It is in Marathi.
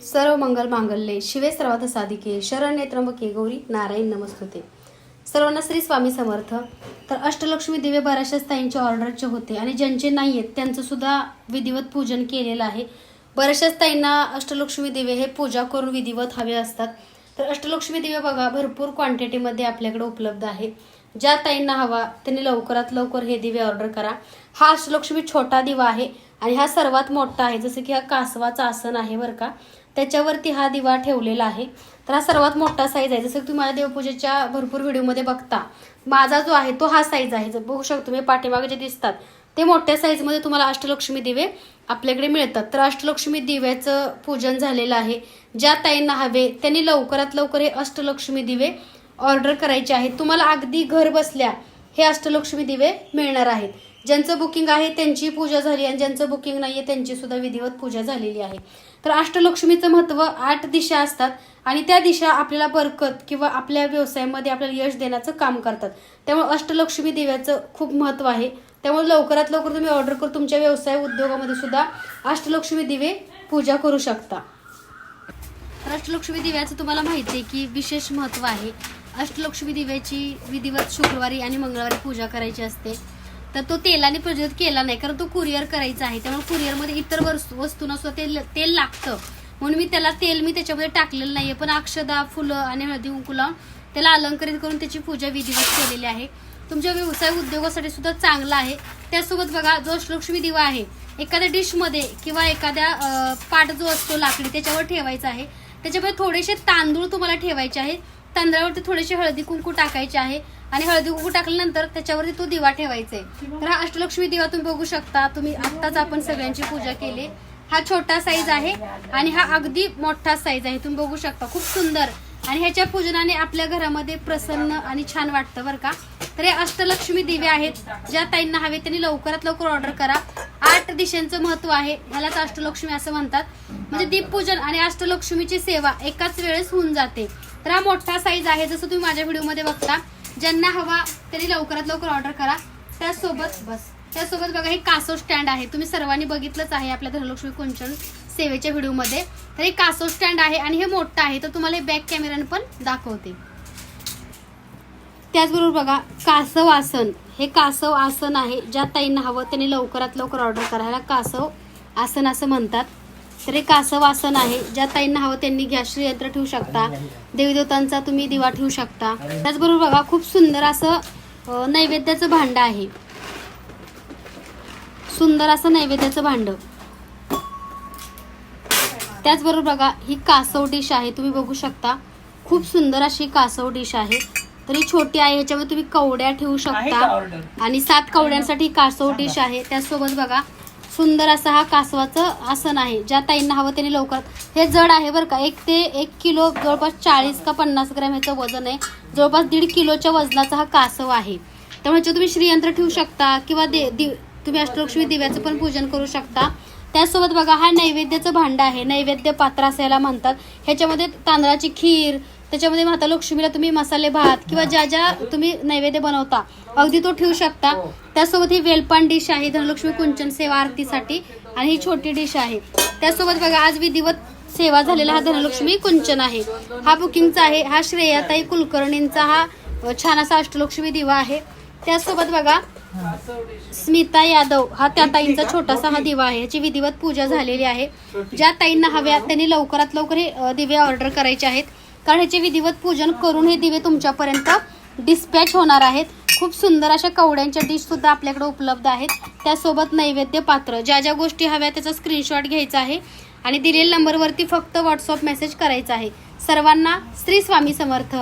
सर्व मंगल मांगल्ये शिवे सर्वात साधिके शरण्य त्र्यंबके गौरी नारायण नमस्तुते. सर्वांना श्री स्वामी समर्थ. तर अष्टलक्ष्मी दिवे बऱ्याचशा ताईंच्या ऑर्डरचे होते आणि ज्यांचे नाही आहेत त्यांचं सुद्धा विधिवत पूजन केलेलं आहे. बऱ्याचशाच ताईंना अष्टलक्ष्मी दिवे हे पूजा करून विधिवत हवे असतात. तर अष्टलक्ष्मी दिवे बघा भरपूर क्वांटिटीमध्ये आपल्याकडे उपलब्ध आहे. ज्या ताईंना हवा त्यांनी लवकरात लवकर हे दिवे ऑर्डर करा. हा अष्टलक्ष्मी छोटा दिवा आहे आणि हा सर्वात मोठा आहे जसं की हा कासवाचा आसन आहे बरं का. त्याच्यावरती हा दिवा ठेवलेला आहे. तर हा सर्वात मोठा साईज आहे. जसं तुम्ही माझ्या देवपूजेच्या भरपूर व्हिडिओमध्ये बघता माझा जो आहे तो हा साईज आहे. जर बघू शकतो मी पाठीमागे जे दिसतात ते मोठ्या साईजमध्ये तुम्हाला अष्टलक्ष्मी दिवे आपल्याकडे मिळतात. तर अष्टलक्ष्मी दिव्याचं पूजन झालेलं आहे. ज्या ताईंना हवे त्यांनी लवकरात लवकर हे अष्टलक्ष्मी दिवे ऑर्डर करायचे आहेत. तुम्हाला अगदी घर बसल्या हे अष्टलक्ष्मी दिवे मिळणार आहेत. ज्यांचं बुकिंग आहे त्यांची पूजा झाली आणि ज्यांचं बुकिंग नाही आहे त्यांची सुद्धा विधिवत पूजा झालेली आहे. तर अष्टलक्ष्मीचं महत्त्व आठ दिशा असतात आणि त्या दिशा आपल्याला बरकत किंवा आपल्या व्यवसायामध्ये आपल्याला यश देण्याचं काम करतात. त्यामुळे अष्टलक्ष्मी देव्याचं खूप महत्त्व आहे. त्यामुळे लवकरात लवकर तुम्ही ऑर्डर करून तुमच्या व्यवसाय उद्योगामध्ये सुद्धा अष्टलक्ष्मी दिवे पूजा करू शकता. अष्टलक्ष्मी दिव्याचं तुम्हाला माहिती आहे की विशेष महत्त्व आहे. अष्टलक्ष्मी दिव्याची विधिवत शुक्रवारी आणि मंगळवारी पूजा करायची असते. तर तो तेलाने प्रज्वलित केला नाही कारण तो कुरिअर करायचा आहे. त्यामुळे कुरिअरमध्ये इतर वस्तू वस्तूंना सुद्धा तेल तेल लागतं. म्हणून मी त्याला तेल मी त्याच्यामध्ये टाकलेलं नाहीये पण अक्षदा फुलं आणि हळदी कुंकू त्याला अलंकरित करून त्याची पूजा विधिवत केलेली आहे. तुमच्या व्यवसाय उद्योगासाठी सुद्धा चांगला आहे. त्यासोबत बघा जो अष्टलक्ष्मी दिवा आहे एखाद्या डिशमध्ये किंवा एखाद्या पाट जो असतो लाकडी त्याच्यावर ठेवायचा आहे. त्याच्यामध्ये थोडेसे तांदूळ तुम्हाला ठेवायचे आहे तांदळावरती थोडेसे हळदी कुंकू टाकायचे आहे. आणि हळदी कुंकू टाकल्यानंतर त्याच्यावरती तो दिवा ठेवायचा. आहे तर हा अष्टलक्ष्मी दिवा तुम्ही बघू शकता. तुम्ही आत्ताच आपण सगळ्यांची पूजा केली. हा छोटा साईज आहे आणि हा अगदी मोठा साईज आहे. तुम्ही बघू शकता. खूप सुंदर. आणि ह्याच्या पूजनाने आपल्या घरामध्ये प्रसन्न आणि छान वाटतं बरं का. तर हे अष्टलक्ष्मी दिवे आहेत. ज्या ताईंना हवे त्यांनी लवकरात लवकर ऑर्डर करा. आठ दिशांचं महत्त्व आहे. ह्यालाच अष्टलक्ष्मी असं म्हणतात. म्हणजे दीपपूजन आणि अष्टलक्ष्मीची सेवा एकाच वेळेस होऊन जाते. तर हा मोठा साईज आहे. जसं तुम्ही माझ्या व्हिडिओमध्ये बघता ज्यांना हवा त्यांनी लवकरात लवकर ऑर्डर करा. त्यासोबत बस. त्यासोबत बघा हे कासव स्टँड आहे. तुम्ही सर्वांनी बघितलंच आहे आपल्या धनलक्ष्मी कुंचन सेवेच्या व्हिडिओमध्ये तर हे कासव स्टँड आहे आणि हे मोठं आहे. तर तुम्हाला हे बॅक कॅमेऱ्याने पण दाखवते. त्याचबरोबर बघा कासव आसन. हे कासव आसन आहे. ज्या ताईंना हवं त्यांनी लवकरात लवकर ऑर्डर करा ह्याला कासव आसन असं म्हणतात. तर हे कासव आसन आहे. ज्या ताईंना हवं त्यांनी गॅस यंत्र ठेवू शकता. देवदेवतांचा तुम्ही दिवा ठेवू शकता. त्याचबरोबर बघा खूप सुंदर असं नैवेद्याचं भांड आहे. सुंदर असं नैवेद्याचं भांड. त्याचबरोबर बघा ही कासव डिश आहे तुम्ही बघू शकता. खूप सुंदर अशी कासव डिश आहे. तर ही छोटी आहे ह्याच्यामध्ये तुम्ही कवड्या ठेवू शकता. आणि सात कवड्यांसाठी कासव डिश आहे. त्यासोबत बघा सुंदर असा हा कासवाचं आसन आहे ज्या ताईंना हवं त्यांनी लवकर हे जड आहे बरं का एक ते एक किलो जवळपास चाळीस का पन्नास ग्रॅम ह्याचं वजन आहे जवळपास दीड किलोच्या वजनाचा हा कासव आहे. त्यामुळे याच्यावर तुम्ही श्रीयंत्र ठेवू शकता किंवा दे दि तुम्ही अष्टलक्ष्मी दिव्याचं पण पूजन करू शकता. त्यासोबत बघा हा नैवेद्याचं भांडं आहे नैवेद्य पात्र असायला म्हणतात. ह्याच्यामध्ये तांदळाची खीर त्याच्यामध्ये माता लक्ष्मीला तुम्ही मसाले भात किंवा ज्या ज्या तुम्ही नैवेद्य बनवता अगदी तो ठेवू शकता. त्यासोबत ही वेलपान डिश आहे धनलक्ष्मी कुंचन सेवा आरतीसाठी आणि ही छोटी डिश आहे. त्यासोबत बघा आज विधिवत सेवा झालेला हा धनलक्ष्मी कुंचन आहे. हा बुकिंगचा आहे हा श्रेयाताई कुलकर्णींचा हा छान असा अष्टलक्ष्मी दिवा आहे. त्यासोबत बघा स्मिता यादव हा त्या ताईंचा छोटासा हा दिवा आहे याची विधिवत पूजा झालेली आहे. ज्या ताईंना हव्या त्यांनी लवकरात लवकर हे दिवे ऑर्डर करायचे आहेत. कारण ह्याचे विधिवत पूजन करून हे दिवे तुमच्यापर्यंत डिस्पॅच होणार आहेत. खूप सुंदर अशा कवड्यांच्या डिश सुद्धा आपल्याकडे उपलब्ध आहेत. त्यासोबत नैवेद्य पात्र ज्या ज्या गोष्टी हव्या त्याचा स्क्रीनशॉट घ्यायचा आहे आणि दिलेल्या नंबरवरती फक्त व्हॉट्सअप मेसेज करायचा आहे. सर्वांना श्री स्वामी समर्थ.